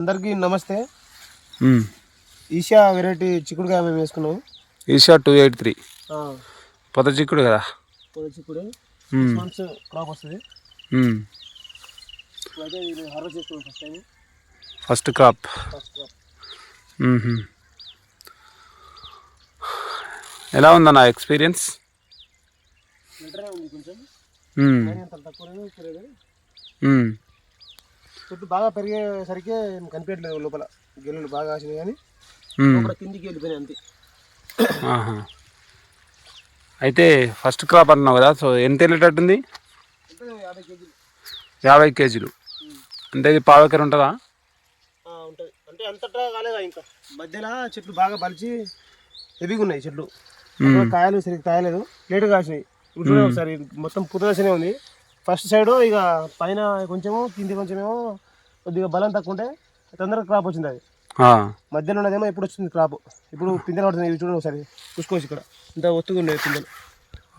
అందరికీ నమస్తే. ఈషా వెరైటీ చిక్కుడుకాయ మేము వేసుకున్నాం. Isha two eight three. పొద చిక్కుడు కదా? పొడి చిక్కుడు. మంత్స్ క్రాప్ వస్తుంది. హార్వెస్ట్ చేసుకున్నాం ఫస్ట్ టైం ఫస్ట్ క్రాప్. ఎలా ఉందన్న ఎక్స్పీరియన్స్ కొంచెం మ్మ్. కానీ అంత తక్కువ పెరగదు మ్మ్. చెట్టు బాగా పెరిగేసరికి కనిపించట్లేదు లోపల. గెలలు బాగా కాసినాయి కానీ. లోపల కిందికి వెళ్ళిపోయినాయి అంతే. అయితే ఫస్ట్ క్రాప్ అంటున్నావు కదా సో ఎంత వెళ్ళేటట్టుంది? యాభై కేజీలు. యాభై కేజీలు. అంటే ఇది పావెకర ఉంటుందా? అంటే అంతటా కాలేదా ఇంకా? మధ్యలో చెట్లు బాగా బలిచి హెవీగా ఉన్నాయి చెట్లు. కాయలు సరిగ్గా కాయలేదు లేటుగా కాసినాయి. ఇప్పుడు ఒకసారి మొత్తం పుదర్శనే ఉంది. ఫస్ట్ సైడ్ ఇక పైన కొంచెము కింది కొంచెమేమో కొద్దిగా బలం తక్కువ ఉంటే తొందరగా క్రాప్ వచ్చింది అది. మధ్యలో ఉన్నదేమో ఇప్పుడు వచ్చింది క్రాప్ ఇప్పుడు పిందెలు పడుతుంది ఇవి చూడండి ఒకసారి. చూసుకోవచ్చు ఇక్కడ. ఇంత ఒత్తుగా ఉన్నాయి పిందెలు.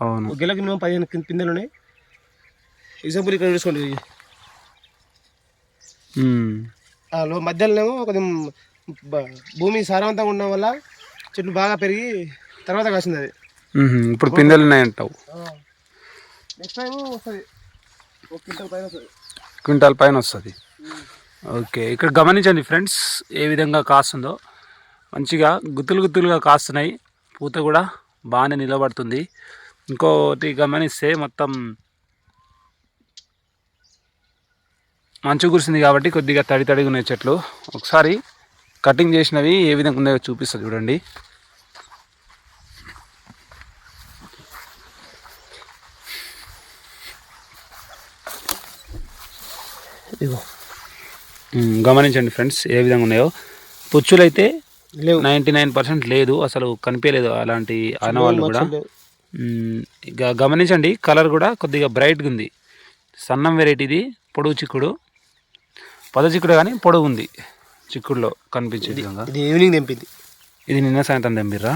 అవును. గిలకి మేము పదిహేను కిం- పిందెలు ఉన్నాయి. ఎగ్జాంపుల్ ఇక్కడ చూసుకోండి. లో మధ్యలోనేమో కొంచెం భూమి సారవంతంగా ఉండడం వల్ల చెట్లు బాగా పెరిగి తర్వాత కాసింది అది. ఇప్పుడు పిందెలు ఉన్నాయంటావు నెక్స్ట్ టైం వస్తుంది ఒక క్వింటల్ పైన వస్తుంది. క్వింటాల్ పైన వస్తుంది. ఓకే ఇక్కడ గమనించండి ఫ్రెండ్స్ ఏ విధంగా కాస్తుందో. మంచిగా గుత్తులు గుత్తులుగా కాస్తున్నాయి. పూత కూడా బాగానే నిలబడుతుంది. ఇంకోటి గమనిస్తే మొత్తం మంచు కురిసింది కాబట్టి కొద్దిగా తడి తడిగా ఉన్నాయి చెట్లు. ఒకసారి కటింగ్ చేసినవి ఏ విధంగా ఉన్నాయో చూపిస్తుంది చూడండి. ఇదిగో. గమనించండి ఫ్రెండ్స్ ఏ విధంగా ఉన్నాయో. పుచ్చులు అయితే లేవు. నైంటీ నైన్ పర్సెంట్ లేదు అసలు కనిపించలేదు అలాంటి ఆనవాళ్ళు కూడా. గమనించండి కలర్ కూడా కొద్దిగా బ్రైట్గా ఉంది. సన్నం వెరైటీది పొడుగు చిక్కుడు. పద చిక్కుడు కానీ పొడవు ఉంది చిక్కుడులో కనిపించే విధంగా ఇది ఈవినింగ్ తెంపింది. ఇది నిన్న సాయంత్రం తెంపిర్రా?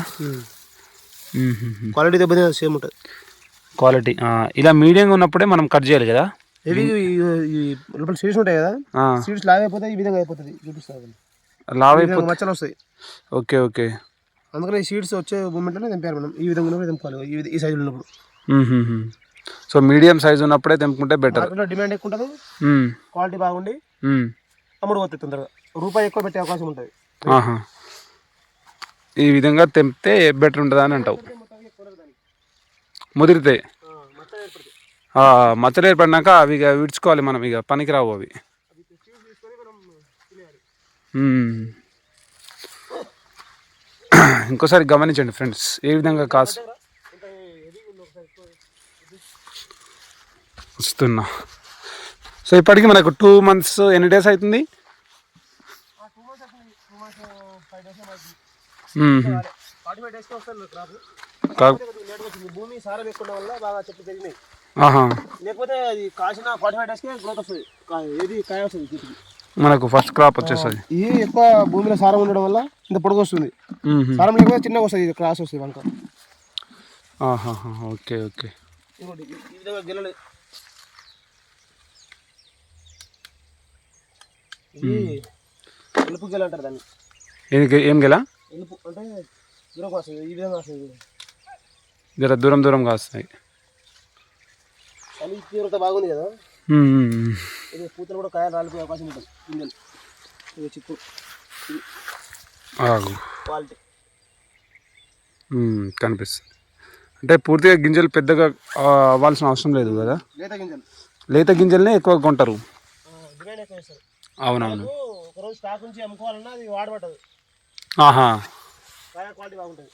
క్వాలిటీ దెబ్బతి సేమ్ ఉంటుంది. క్వాలిటీ ఇలా మీడియంగా ఉన్నప్పుడే మనం కట్ చేయాలి కదా? ఇవి ఈ లోపల సీడ్స్ ఉంటాయి కదా? సీడ్స్ లాగ్ అయిపోతే ఈ విధంగా అయిపోతుంది చూపిస్తాను లావ్ ఈ అయిపో విధంగా మచ్చలు వస్తాయి. Okay okay. అందుకని ఈ సీడ్స్ వచ్చే మూమెంట్లోనే తెంపారు మనం. ఈ విధంగా ఉన్నప్పుడు తెంపాలి ఈ సైజులో ఉన్నప్పుడు. సో మీడియం సైజ్ ఉన్నప్పుడే తెంపుకుంటే బెటర్ డిమాండ్ ఎక్కువ ఉంటుంది క్వాలిటీ బాగుండి అమ్ముడు పోతుంది తొందరగా. రూపాయి ఎక్కువ పెట్టే అవకాశం ఉంటుంది. ఈ విధంగా తెంపితే బెటర్ ఉంటుందా అని అంటావు. ముదిరితే. మచ్చలు ఏర్పడినాక అవి ఇక విడుచుకోవాలి మనం ఇక పనికిరావు అవి. ఇంకోసారి గమనించండి ఫ్రెండ్స్ ఏ విధంగా కాసు ఇంత హెవీగా ఉంది ఒకసారి వస్తున్నా. సో ఇప్పటికి మనకు టూ మంత్స్ ఎన్ని డేస్ అవుతుంది? భూమి సారం ఎక్కువ ఉండడం వల్ల బాగా చెట్లు పెరిగినాయి. ఆహా లేకపోతే అది కాసిన ఫార్టీ ఫైవ్ డేస్కే గ్రోత్ వస్తుంది. ఏది కాయ వస్తుంది చెట్టుకి మనకు ఫస్ట్ క్రాప్ వచ్చేస్తుంది. ఇది ఎక్కువ భూమిలో సారం ఉండడం వల్ల ఇంత పొడుగు వస్తుంది. సారం లేకపోతే చిన్నగా వస్తుంది ఇది క్రాస్ వస్తుంది వంక. ఆహాహా, ఓకే ఓకే. ఎలుపు గెల అంటారు దాన్ని. ఏం గెలా? ఎలుపు అంటే దూరం వస్తుంది ఈ విధంగా వస్తుంది. జర దూరం దూరం కాస్తాయి. తీవ్రత బాగుంది కదా. ఇది పూతలు కూడా కాయలు రాలిపోయే అవకాశం ఉంటుంది. గింజలు. ఇది చిక్కు క్వాలిటీ. కనిపిస్తుంది. అంటే పూర్తిగా గింజలు పెద్దగా అవ్వాల్సిన అవసరం లేదు కదా? లేత గింజలు. లేత గింజలనే ఎక్కువ కొంటారు అవునవును. ఒకరోజు స్టాక్ ఉంచి అమ్ముకోవాలన్నా అది వాడబట్టదు. ఆహా. కాయ క్వాలిటీ బాగుంటుంది.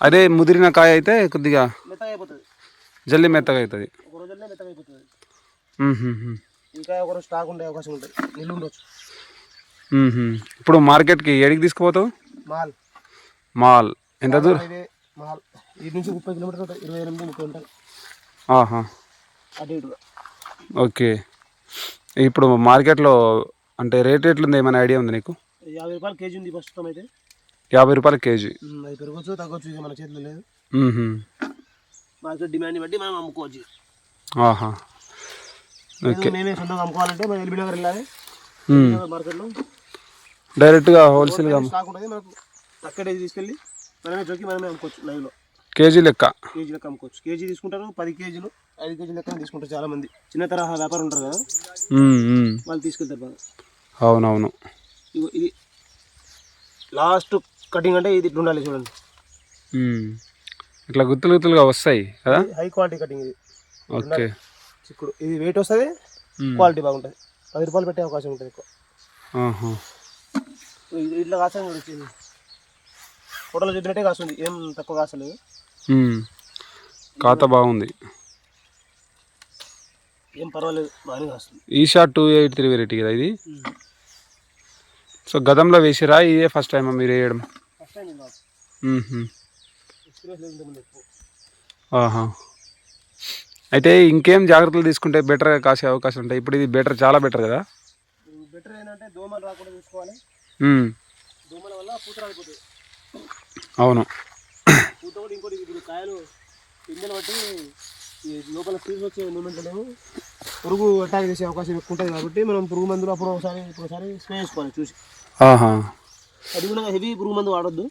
అదే ముదిరిన కాయ అయితే కొద్దిగా మెత్తగా అయిపోతుంది. జల్లి మెత్తగా అవుతుంది ఒక రోజుల్లో మెత్తగా అయిపోతుంది. ఇంకా ఒకరోజు స్టాక్ ఉండే అవకాశం ఉంటుంది. నిల్లు ఉండొచ్చు. ఇప్పుడు మార్కెట్కి ఏడికి తీసుకుపోతావు? మాల్. మాల్. ఎంత దూరం? మాల్. ఇటు నుంచి ముప్పై కిలోమీటర్లు ఉంటుంది. ఇరవై ఎనిమిది ముప్పై ఉంటుంది ఆహా. అటు ఇటుగా ఓకే. ఇప్పుడు మార్కెట్లో అంటే రేట్ ఎట్లుంది? ఏమైనా ఐడియా ఉంది నీకు? యాభై రూపాయలు కేజీ ఉంది ప్రస్తుతం అయితే. యాభై రూపాయల కేజీ. అది పెరగచ్చు తగ్గొచ్చు ఇది మన చేతిలో లేదు. మార్కెట్ డిమాండ్ని బట్టి మనం అమ్ముకోవచ్చు ఆహా. లేదు మేమే సొంతంగా అమ్ముకోవాలంటే మనం ఎల్బీ నగర్ వెళ్ళాలి. మార్కెట్లో. డైరెక్ట్గా హోల్సేల్గా స్టాక్ ఉంటుంది మనకు అక్కడే తీసుకెళ్ళి మనమే చొక్కి మనమే అమ్ముకోవచ్చు లైవ్లో. కేజీ లెక్క. కేజీ లెక్క అమ్ముకోవచ్చు. కేజీ తీసుకుంటారు పది కేజీలు ఐదు కేజీల లెక్క తీసుకుంటారు చాలా మంది చిన్న తరహా వ్యాపారం ఉంటారు కదా. వాళ్ళు తీసుకెళ్తారు బాగా. అవునవును. ఇది లాస్ట్ కటింగ్ అంటే ఇది ఉండాలి చూడండి. ఇట్లా గుత్తులు గుత్తులుగా వస్తాయి కదా? హై క్వాలిటీ కటింగ్ ఇది. ఓకే. చిక్కుడు. ఇది వెయిట్ వస్తుంది. క్వాలిటీ బాగుంటుంది. పది రూపాయలు పెట్టే అవకాశం ఉంటుంది ఎక్కువ. ఇట్లా కాస్తుంది కూడా వచ్చింది ఫోటోలో కాస్తుంది ఏం తక్కువ కాస్తలేదు. ఉమ్. ఖాతా బాగుంది. ఏం పర్వాలేదు బాగానే కాస్తుంది. Isha two eight three variety కదా ఇది? సో గతంలో వేసిరా ఇదే ఫస్ట్ టైమా మీరు వేయడం? ఫస్ట్ టైం ఆహా. అయితే ఇంకేం జాగ్రత్తలు తీసుకుంటే బెటర్గా కాసే అవకాశం ఉంటాయి? ఇప్పుడు ఇది బెటర్ చాలా బెటర్ కదా? బెటర్ ఏంటంటే దోమలు రాకుండా చూసుకోవాలి. దోమల వల్ల పూత రాలిపోతుంది. అవును. పూత కూడా ఇంకోటి ఇప్పుడు కాయలు పిందెలు బట్టి ఈ లోపల సీడ్స్ వచ్చే మూమెంట్లోనేమో పురుగు అటాక్ చేసే అవకాశం ఎక్కువ ఉంటుంది కాబట్టి మనం పురుగు మందులు అప్పుడు ఒకసారి ఇప్పుడు ఒకసారి స్ప్రే చేసుకోవాలి చూసి. అది కూడా హెవీ పురుగు మందు వాడొద్దు.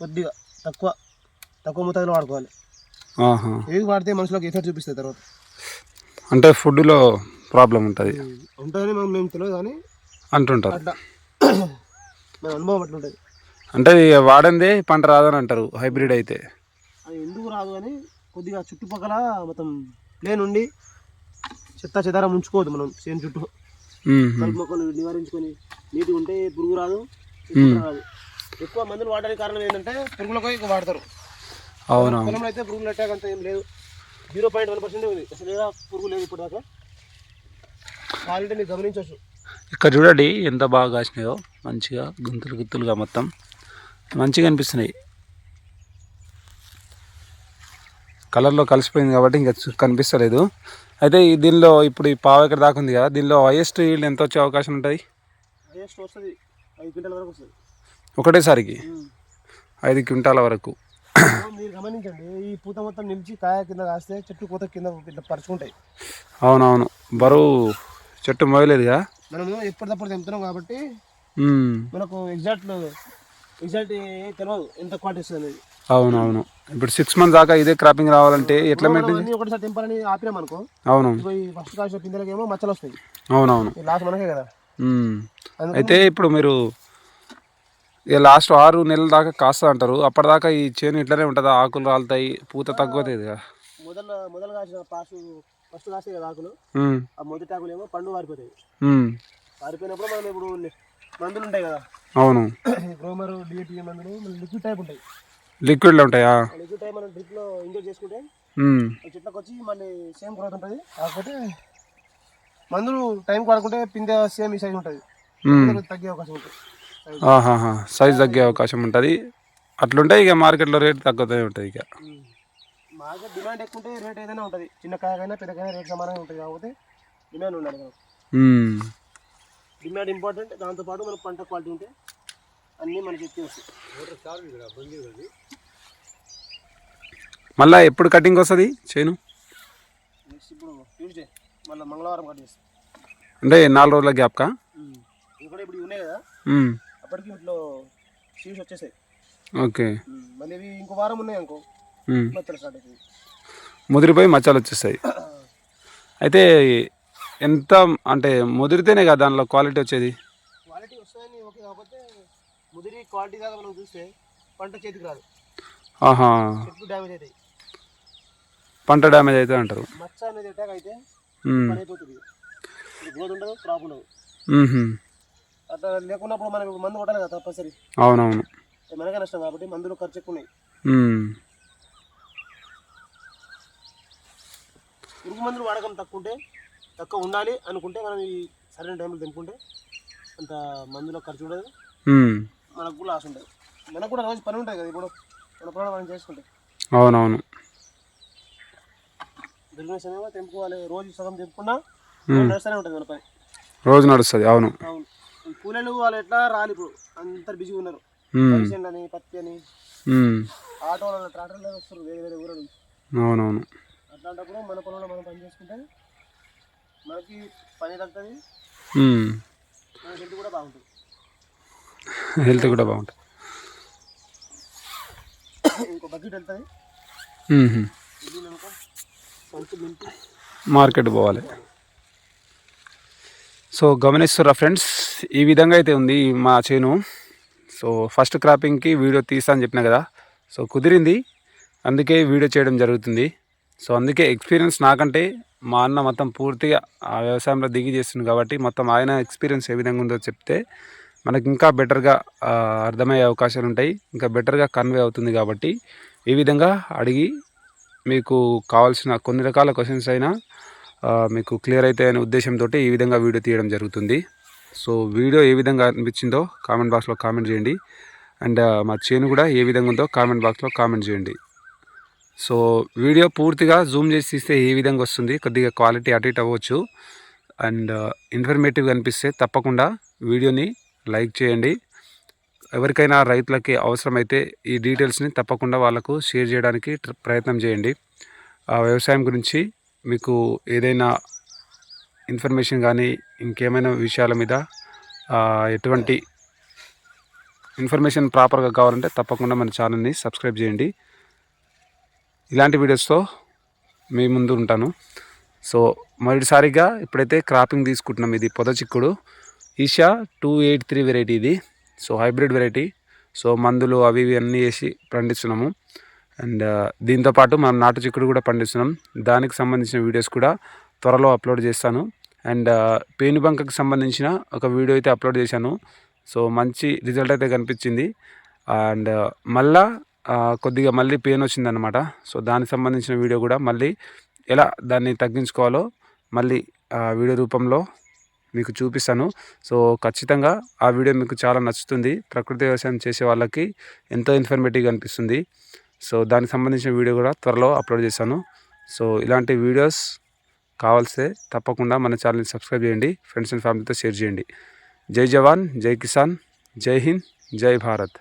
కొద్దిగా. తక్కువ తక్కువ మోతాదులో వాడుకోవాలి. హెవీ వాడితే మనుషులకు ఎఫెక్ట్ చూపిస్తుంది తర్వాత. అంటే ఫుడ్లో ప్రాబ్లం ఉంటుంది. ఉంటుందని మనం మేము తెలియదు కానీ అంటుంటారు. అట్లా. మన అనుభవం అట్లా ఉంటుంది. అంటే వాడందే పంట రాదని అంటారు హైబ్రిడ్ అయితే. అది ఎందుకు రాదు కానీ కొద్దిగా చుట్టుపక్కల మొత్తం ప్లేన్ ఉండి చెత్త చెదారం ఉంచుకోవద్దు మనం చేను చుట్టూ. మొక్కలు నివారించుకొని నీట్గా ఉంటే పురుగు రాదు రాదు. ఎక్కువ మందులు వాడడానికి కారణం ఏంటంటే పురుగులకు ఎక్కువ వాడతారు. అవునా. పొలంలో అయితే పురుగులు అట్టాక్ అంత ఏం లేదు జీరో పాయింట్ వన్ పర్సెంట్ ఉంది. అసలు పురుగు లేదు ఇప్పుడు దాకా. క్వాలిటీని గమనించవచ్చు. ఇక్కడ చూడండి ఎంత బాగా కాసినాయో. మంచిగా గుంతులు గుత్తులుగా మొత్తం. మంచిగా అనిపిస్తున్నాయి. కలర్లో కలిసిపోయింది కాబట్టి ఇంకా కనిపిస్తలేదు. అయితే ఈ దీనిలో ఇప్పుడు ఈ పావు ఎకర దాకా ఉంది కదా దీనిలో హైయెస్ట్ ఈల్డ్ ఎంత వచ్చే అవకాశం ఉంటుంది? వేస్ట్ వస్తుంది. ఐదు క్వింటల్ వరకు వస్తుంది. ఒకటేసారికి. ఐదు క్వింటాల వరకు. మీరు గమనించండి ఈ పూత మొత్తం నిలిచి కాయ కింద కాస్తే చెట్టు పూత కింద ఇట్లా పరుచుకుంటాయి. అవునవును. బరువు చెట్టు మోయలేదుగా? మనము ఎప్పటికప్పుడు తెంపుతున్నాం కాబట్టి మనకు ఎగ్జాక్ట్ ఎగ్జాక్ట్ తెలియదు ఎంత క్వాలిటీ వస్తుంది అనేది. అవునవును. ఇప్పుడు సిక్స్ మంత్స్ దాకా ఇదే క్రాపింగ్ రావాలంటే ఎట్లా మెయింటైన్ ఒకటిసారి తెంపాలని ఆపినాం అనుకో అవును ఫస్ట్ కాసిన పిందెలకేమో మచ్చలు వస్తాయి. అవునవును. లాస్ట్ మనకే కదా. అయితే ఇప్పుడు మీరు ఇక లాస్ట్ ఆరు నెలల దాకా కాస్తా అంటారు. అప్పటిదాకా ఈ చేను ఇట్లనే ఉంటుంది? ఆకులు రాలుతాయి పూత తగ్గుతుంది కదా. మొదల మొదలు కాసిన పాసు ఫస్ట్ కాసే కదా ఆకులు. ఆ మొదటి ఆకులు ఏమో పండు వారిపోతాయి ఉమ్, వారిపోయినప్పుడు మనం ఇప్పుడు మందులు ఉంటాయి కదా. అవును. గ్రోమర్ మందులు లిక్విడ్ టైప్ ఉంటాయి. లిక్విడ్లో ఉంటాయా? లిక్విడ్ టైప్ మనం డ్రిప్లో ఇంజెక్ట్ చేసుకుంటే చెట్లకు వచ్చి మళ్ళీ సేమ్ గ్రోత్ ఉంటుంది. కాకపోతే మందులు టైంకి వాడుకుంటే పిందె సేమ్ ఈ సైజ్ ఉంటుంది. తగ్గే అవకాశం ఉంటుంది. సైజ్ తగ్గే అవకాశం ఉంటుంది. అట్లుంటే ఇక మార్కెట్లో రేట్ తగ్గుతూనే ఉంటుంది ఇక. మార్కెట్ డిమాండ్ ఎక్కువ ఉంటే రేట్ ఏదైనా ఉంటుంది. చిన్న కాయకైనా పెద్దకైనా రేట్ సమానంగా ఉంటుంది కాకపోతే డిమాండ్ ఉండాలి కదా. డిమాండ్ ఇంపార్టెంట్ దాంతోపాటు మన పంట క్వాలిటీ ఉంటే అన్నీ మనకి మళ్ళా ఎప్పుడు కటింగ్ వస్తుంది చేను? నెక్స్ట్ ఇప్పుడు ట్యూస్డే మళ్ళీ మంగళవారం కట్ చేస్తాం. అంటే నాలుగు రోజుల గ్యాప్కా ఇవి కూడా ఇప్పుడు ఉన్నాయి కదా. అప్పటికి వీటిలో సీడ్స్ వచ్చేసాయి. ఓకే. మళ్ళీ ఇవి ఇంకో వారం ఉన్నాయి అనుకో. మచ్చలు స్టార్ట్ అవుతుంది. ముదిరిపోయి మచ్చలు వచ్చేస్తాయి. అయితే ఎంత అంటే ముదిరితేనే కదా దానిలో క్వాలిటీ వచ్చేది? క్వాలిటీ వస్తాయని ఓకే కాకపోతే ముదిరి క్వాలిటీ దాకా మనం చూస్తే పంట చేతికి రాదు. ఆహా. చెట్లు డ్యామేజ్ అవుతాయి. పంట డ్యామేజ్ అవుతుంది అంటారు. మచ్చ అనేది అటాక్ అయితే పని అయిపోతుంది గ్రోత్ ఉండదు క్రాప్ ఉండదు. ఉమ్హు. అట్లా లేకున్నప్పుడు మనం ఇప్పుడు మందు కొట్టాలి కదా తప్పనిసరి. అవునవును. మనకే నష్టం కాబట్టి మందులు ఖర్చు ఎక్కువ ఉన్నాయి. పురుగు మందులు వాడకం తక్కువ ఉంటే తక్కువ ఉండాలి అనుకుంటే మనం ఈ సరైన టైంలో తెంపుకుంటే అంత మందులో ఖర్చు ఉండదు. మనకు కూడా లాస్ ఉంటుంది మనకు కూడా రోజు పని ఉంటుంది కదా ఇప్పుడు. మన పని మనం చేసుకుంటే. అవునవును. దొరికిన సమయంలో తెంపుకోవాలి. రోజు సగం తెంపుకున్నా నడుస్తూనే ఉంటుంది మన పని. రోజు నడుస్తుంది అవును. అవును. కూలీలు వాళ్ళు ఎట్లా రాలి ఇప్పుడు? అందరు బిజీగా ఉన్నారు. వరిసేను అని పత్తి అని. ఉమ్, ఆటోలలో ట్రాక్టర్లో వస్తారు వేరే వేరే ఊరు అవునవును. అట్లాంటప్పుడు మన పొలంలో మనం పని చేసుకుంటే మనకి పని తగ్గుతుంది మన హెల్త్ కూడా బాగుంటుంది. హెల్త్ కూడా బాగుంటుంది. ఇంకో బకెట్ వెళ్తుంది. మార్కెట్ పోవాలి. సో గమనిస్తురా ఫ్రెండ్స్ ఈ విధంగా అయితే ఉంది మా చేను. సో ఫస్ట్ క్రాపింగ్కి వీడియో తీస్తా అని చెప్పిన కదా సో కుదిరింది. అందుకే వీడియో చేయడం జరుగుతుంది. సో అందుకే ఎక్స్పీరియన్స్ నాకంటే మా అన్న మొత్తం పూర్తిగా ఆ వ్యవసాయంలో దిగి చేస్తుంది కాబట్టి మొత్తం ఆయన ఎక్స్పీరియన్స్ ఏ విధంగా ఉందో చెప్తే మనకి ఇంకా బెటర్గా అర్థమయ్యే అవకాశాలు ఉంటాయి. ఇంకా బెటర్గా కన్వే అవుతుంది కాబట్టి ఈ విధంగా అడిగి మీకు కావాల్సిన కొన్ని రకాల క్వశ్చన్స్ అయినా మీకు క్లియర్ అయితే అనే ఉద్దేశంతో ఈ విధంగా వీడియో తీయడం జరుగుతుంది. సో వీడియో ఏ విధంగా అనిపించిందో కామెంట్ బాక్స్లో కామెంట్ చేయండి. అండ్ మా చేను కూడా ఏ విధంగా ఉందో కామెంట్ బాక్స్లో కామెంట్ చేయండి. సో వీడియో పూర్తిగా జూమ్ చేసి తీస్తే ఏ విధంగా వస్తుంది కొద్దిగా క్వాలిటీ అటు ఇటు అవ్వచ్చు. అండ్ ఇన్ఫర్మేటివ్గా అనిపిస్తే తప్పకుండా వీడియోని లైక్ చేయండి. ఎవరికైనా రైతులకి అవసరమైతే ఈ డీటెయిల్స్ని తప్పకుండా వాళ్ళకు షేర్ చేయడానికి ప్రయత్నం చేయండి. ఆ వ్యవసాయం గురించి మీకు ఏదైనా ఇన్ఫర్మేషన్ కానీ ఇంకేమైనా విషయాల మీద ఎటువంటి ఇన్ఫర్మేషన్ ప్రాపర్గా కావాలంటే తప్పకుండా మన ఛానల్ని సబ్స్క్రైబ్ చేయండి. ఇలాంటి వీడియోస్తో మీ ముందు ఉంటాను. సో మొదటిసారిగా ఇప్పుడైతే క్రాపింగ్ తీసుకుంటున్నాం ఇది పొద చిక్కుడు. Isha two eight three variety ఇది. So hybrid variety. సో మందులు అవి ఇవి అన్నీ వేసి పండిస్తున్నాము. అండ్ దీంతోపాటు మనం నాటు చిక్కుడు కూడా పండిస్తున్నాం. దానికి సంబంధించిన వీడియోస్ కూడా త్వరలో అప్లోడ్ చేస్తాను. అండ్ పేనుబంకకి సంబంధించిన ఒక వీడియో అయితే అప్లోడ్ చేశాను. సో మంచి రిజల్ట్ అయితే కనిపించింది. అండ్ మళ్ళా కొద్దిగా మళ్ళీ పెయిన్ వచ్చిందనమాట సో దానికి సంబంధించిన వీడియో కూడా మళ్ళీ ఎలా దాన్ని తగ్గించుకోవాలో మళ్ళీ ఆ, వీడియో రూపంలో మీకు చూపిస్తాను. సో ఖచ్చితంగా ఆ వీడియో మీకు చాలా నచ్చుతుంది. ప్రకృతి వ్యవసాయం చేసే వాళ్ళకి ఎంతో ఇన్ఫర్మేటివ్గా అనిపిస్తుంది. సో దానికి సంబంధించిన వీడియో కూడా త్వరలో అప్లోడ్ చేశాను. సో ఇలాంటి వీడియోస్ కావాల్సే తప్పకుండా మన ఛానల్ని సబ్స్క్రైబ్ చేయండి ఫ్రెండ్స్ అండ్ ఫ్యామిలీతో షేర్ చేయండి. జై జవాన్ జై కిసాన్ జై హింద్ జై భారత్.